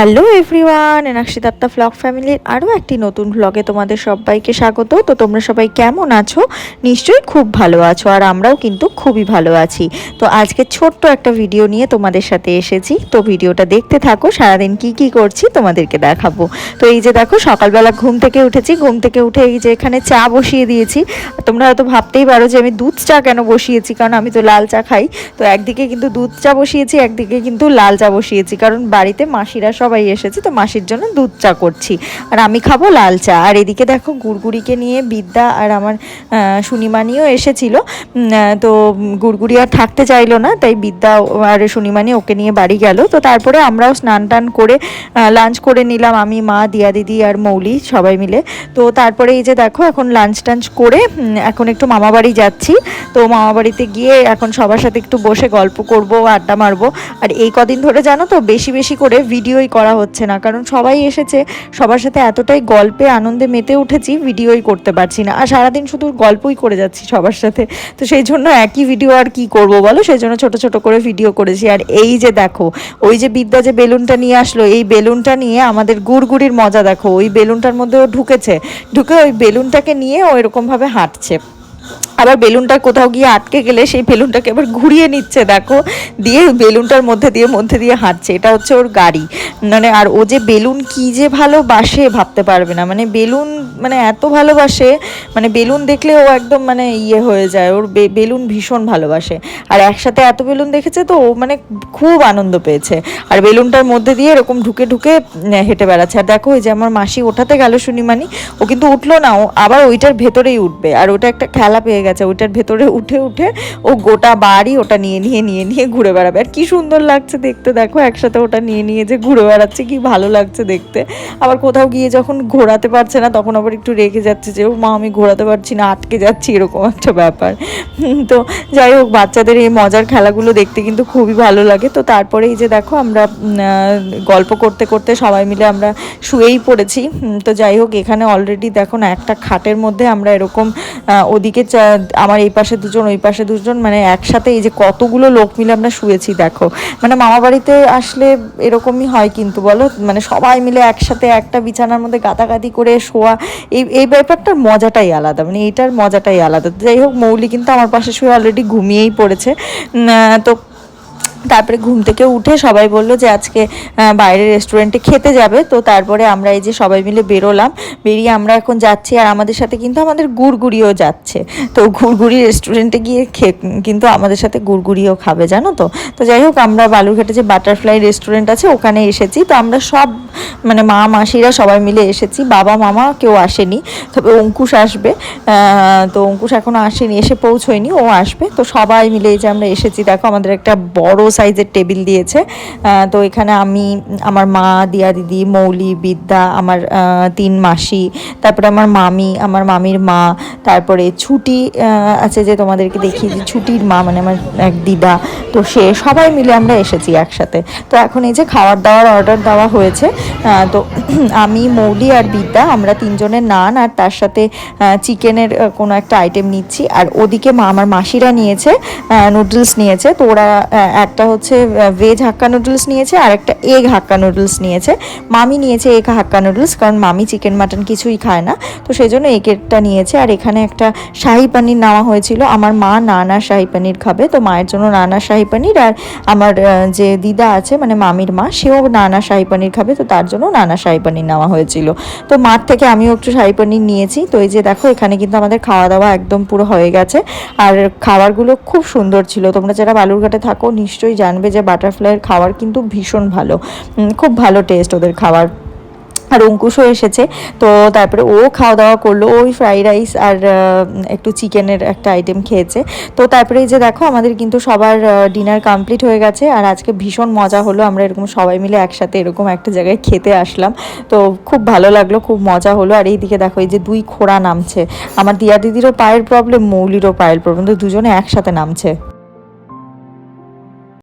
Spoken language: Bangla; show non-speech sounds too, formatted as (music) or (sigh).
Hello everyone Enakshi Dutta vlog ফ্যামিলির আরও একটি নতুন ভ্লগে তোমাদের সবাইকে স্বাগত। তো তোমরা সবাই কেমন আছো? নিশ্চয়ই খুব ভালো আছো আর আমরাও কিন্তু খুবই ভালো আছি। তো আজকে ছোট্ট একটা ভিডিও নিয়ে তোমাদের সাথে এসেছি। তো ভিডিওটা দেখতে থাকো, সারাদিন কি কি করছি তোমাদেরকে দেখাবো। তো এই যে দেখো, সকালবেলা ঘুম থেকে উঠেছি। ঘুম থেকে উঠে এই যে এখানে চা বসিয়ে দিয়েছি। তোমরা হয়তো ভাবতেই পারো যে আমি দুধ চা কেন বসিয়েছি? কারণ আমি তো লাল চা খাই। তো একদিকে কিন্তু দুধ চা বসিয়েছি, একদিকে কিন্তু লাল চা বসিয়েছি। কারণ বাড়িতে মাসিরা সবাই এসেছে, তো মাসির জন্য দুধ চা করছি। আর আমি খাব লাল চা। আর এদিকে দেখো গুড়গুড়িকে নিয়ে বিদ্যা আর আমার সুনিমানিও এসেছিল। তো গুড়গুড়ি আর থাকতে চাইলো না, তাই বিদ্যা আর সুনিমানি ওকে নিয়ে বাড়ি গেল। তো তারপরে আমরাও স্নান টান করে লাঞ্চ করে নিলাম। আমি, মা, দিয়া দিদি আর মৌলি সবাই মিলে। তো তারপরে এই যে দেখো, এখন লাঞ্চ টাঞ্চ করে এখন একটু মামা বাড়ি যাচ্ছি। তো মামা বাড়িতে গিয়ে এখন সবার সাথে একটু বসে গল্প করব, আড্ডা মারবো। আর এই কদিন ধরে জানো তো, বেশি বেশি করে ভিডিওই করা হচ্ছে না। কারণ সবাই এসেছে, সবার সাথে এতটাই গল্পে আনন্দে মেতে উঠেছি, ভিডিওই করতে পারছি না। আর সারাদিন শুধু গল্পই করে যাচ্ছি সবার সাথে। তো সেই জন্য একই ভিডিও আর কি করব বলো? সেই জন্য ছোট ছোট করে ভিডিও করেছি। আর এই যে দেখো, ওই যে বিদ্যা যে বেলুনটা নিয়ে আসলো, এই বেলুনটা নিয়ে আমাদের গুড়গুড়ির মজা দেখো। ওই বেলুনটার মধ্যে ও ঢুকেছে। ঢুকে ওই বেলুনটাকে নিয়ে ও এরকমভাবে হাঁটছে। আবার বেলুনটা কোথাও গিয়ে আটকে গেলে সেই বেলুনটাকে আবার ঘুরিয়ে নিচ্ছে, দেখো। দিয়ে বেলুনটার মধ্যে দিয়ে মধ্যে দিয়ে হাঁটছে। এটা হচ্ছে ওর গাড়ি। মানে আর ও যে বেলুন কি যে ভালোবাসে ভাবতে পারবে না। মানে বেলুন মানে এত ভালোবাসে মানে বেলুন দেখলে ও একদম মানে ইয়ে হয়ে যায়। ওর বেলুন ভীষণ ভালোবাসে। আর একসাথে এত বেলুন দেখেছে তো ও মানে খুব আনন্দ পেয়েছে। আর বেলুনটার মধ্যে দিয়ে এরকম ঢুকে ঢুকে হেঁটে বেড়াচ্ছে। আর দেখো ওই যে আমার মাসি ওঠাতে গেল শুনিমানি ও কিন্তু উঠল না। ও আবার ওইটার ভেতরেই উঠবে। আর ওটা একটা খেলা পেয়ে গেছে। ওইটার ভেতরে উঠে উঠে ও গোটা বাড়ি ওটা নিয়ে নিয়ে নিয়ে নিয়ে ঘুরে বেড়াবে। আর কি সুন্দর লাগছে দেখতে, দেখো একসাথে ওটা নিয়ে নিয়ে যে ঘুরে বেড়াচ্ছে, কি ভালো লাগছে দেখতে। আবার কোথাও গিয়ে যখন ঘোরাতে পারছে না, তখন আবার একটু রেগে যাচ্ছে যে, ও মা, আমি ঘোরাতে পারছি না, আটকে যাচ্ছি, এরকম একটা ব্যাপার। তো যাই হোক, বাচ্চাদের এই মজার খেলাগুলো দেখতে কিন্তু খুবই ভালো লাগে। তো তারপরে এই যে দেখো, আমরা গল্প করতে করতে সবাই মিলে আমরা শুয়েই পড়েছি। তো যাই হোক, এখানে অলরেডি দেখো না, একটা খাটের মধ্যে আমরা এরকম ওদিকে আমার এই পাশে দুজন, ওই পাশে দুজন মানে একসাথে এই যে কতগুলো লোক মিলে আমরা শুয়েছি, দেখো। মানে মামা বাড়িতে আসলে এরকমই হয় কিন্তু, বলো? মানে সবাই মিলে একসাথে একটা বিছানার মধ্যে গাদাগাদি করে শোয়া, এই এই ব্যাপারটার মজাটাই আলাদা মানে এইটার মজাটাই আলাদা। যাই হোক, মৌলি কিন্তু আমার পাশে শুয়ে অলরেডি ঘুমিয়েই পড়েছে। তো তারপরে ঘুম থেকে উঠে সবাই বলল যে আজকে বাইরে রেস্টুরেন্টে খেতে যাবে। তো তারপরে আমরা এই যে সবাই মিলে বেরোলাম। বেরিয়ে আমরা এখন যাচ্ছি আর আমাদের সাথে কিন্তু আমাদের গুড়গুড়িও যাচ্ছে। তো গুড়গুড়ি রেস্টুরেন্টে গিয়ে কিন্তু আমাদের সাথে গুড়গুড়িও খাবে, জানো তো? তো যাই হোক, আমরা বালুরঘাটে যে বাটারফ্লাই রেস্টুরেন্ট আছে, ওখানে এসেছি। তো আমরা সব মানে মা, মাসিরা সবাই মিলে এসেছি। বাবা, মামা কেউ আসেনি। তবে অঙ্কুশ আসবে। তো অঙ্কুশ এখনও আসেনি, এসে পৌঁছয়নি, ও আসবে। তো সবাই মিলে এই যে আমরা এসেছি। দেখো, আমাদের একটা বড় সাইজের টেবিল দিয়েছে। তো এখানে আমি আমার মা দিয়া দিদি মৌলি বিদ্যা আমার তিন মাসি তারপরে আমার মামি আমার মামির মা তারপরে ছুটি আছে যে তোমাদেরকে দেখিয়েছি ছুটির মা মানে আমার এক দিদা। তো সে সবাই মিলে আমরা এসেছি একসাথে। তো এখন এই যে খাবার দাওয়ার অর্ডার দেওয়া হয়েছে তো (clears throat) আমি মৌলি আর বিদ্যা আমরা তিনজনের নান আর তার সাথে চিকেনের কোনো একটা আইটেম নিচ্ছি। আর ওদিকে মা আমার মাসিরা নিয়েছে নুডলস নিয়েছে। তো ওরা আহ, একটা হচ্ছে ভেজ হাক্কা নুডলস নিয়েছে আর একটা এগ হাক্কা নুডলস নিয়েছে। মামি নিয়েছে এগ হাক্কা নুডলস কারণ মামি চিকেন মাটন কিছুই খায় না। তো সেই জন্য এগেরটা নিয়েছে আর এখানে একটা শাহি পানির নেওয়া হয়েছিল। আমার মা নানা শাহি পানির খাবে, তো মায়ের জন্য নানা শাহি পানির আর আমার যে দিদা আছে মানে মামির মা, সেও নানা শাহি পানির খাবে, তো তার জন্য নানা শাহি পানির নেওয়া হয়েছিল। তো মার থেকে আমিও একটু শাহি পানির নিয়েছি। তো এই যে দেখো, এখানে কিন্তু আমাদের খাওয়া দাওয়া একদম পুরো হয়ে গেছে। আর খাবারগুলো খুব সুন্দর ছিল। তোমরা যারা বালুরঘাটে থাকো, নিশ্চয়ই জানবে যে বাটারফ্লাইয়ের খাবার কিন্তু ভীষণ ভালো। খুব ভালো টেস্ট ওদের খাবার আর অঙ্কুশও এসেছে, তো তারপরে ও খাওয়া দাওয়া করল, ওই ফ্রাইড রাইস আর একটু চিকেনের একটা আইটেম খেয়েছে। তো তারপরে যে দেখো, আমাদের কিন্তু সবার ডিনার কমপ্লিট হয়ে গেছে, আর আজকে ভীষণ মজা হলো, আমরা এরকম সবাই মিলে একসাথে এরকম একটা জায়গায় খেতে আসলাম। তো খুব ভালো লাগল, খুব মজা হলো, আর এইদিকে দেখো, এই যে দুই খোড়া নামছে। আমার দিয়া দিদিরও পায়ের প্রবলেম মৌলিরও পায়ের প্রবলেম তো দুজনে একসাথে নামছে।